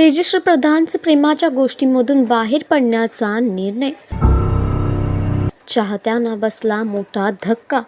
तेजश्री प्रधानचं प्रेमाच्या गोष्टीमधून बाहेर पडण्याचा निर्णय. चाहत्यांना बसला मोठा धक्का.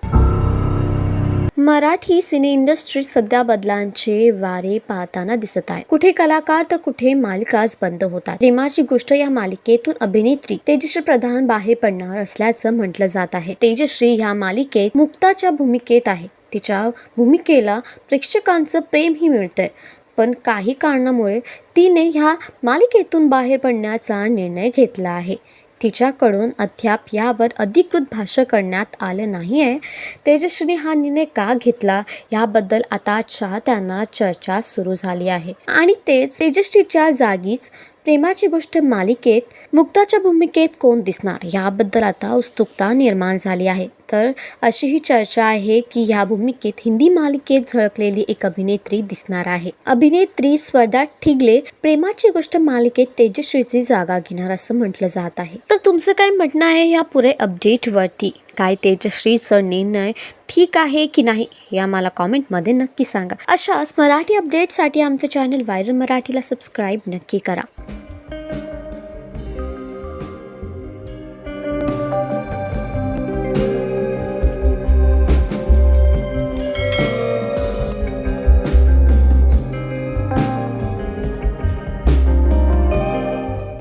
मराठी सिने इंडस्ट्री सध्या बदलांचे वारे पाहताना दिसत आहे. कुठे कलाकार तर कुठे मालिकाच बंद होतात. प्रेमाची गोष्ट या मालिकेतून अभिनेत्री तेजश्री प्रधान बाहेर पडणार असल्याचं म्हटलं जात आहे. तेजश्री ह्या मालिकेत मुक्ताच्या भूमिकेत आहे. तिच्या भूमिकेला प्रेक्षकांचं प्रेमही मिळतंय. पण काही कारणामुळे तिने ह्या मालिकेतून बाहेर पडण्याचा निर्णय घेतला आहे. तिच्याकडून अद्याप यावर अधिकृत भाष्य करण्यात आलं नाही आहे तेजश्री हा निर्णय का घेतला याबद्दल आता चाहत्यांना चर्चा सुरू झाली आहे. आणि तेच तेजश्रीच्या जागीच प्रेमाची गोष्ट मालिकेत मुक्ताच्या भूमिकेत कोण दिसणार याबद्दल आता उत्सुकता निर्माण झाली आहे. तर अशी ही चर्चा आहे की ह्या भूमिकेत हिंदी मालिकेत झळकलेली एक अभिनेत्री दिसणार आहे. अभिनेत्री स्वर्धा ठिगले प्रेमाची गोष्ट मालिकेत तेजश्रीची जागा घेणार असं म्हटलं जात आहे. तर तुमचं काय म्हणणं आहे या पुरे अपडेटवरती काय तेजश्रीचा निर्णय ठीक आहे की नाही हे आम्हाला कॉमेंटमध्ये नक्की सांगा. अशाच मराठी अपडेटसाठी आमचं चॅनल व्हायरल मराठीला सबस्क्राईब नक्की करा.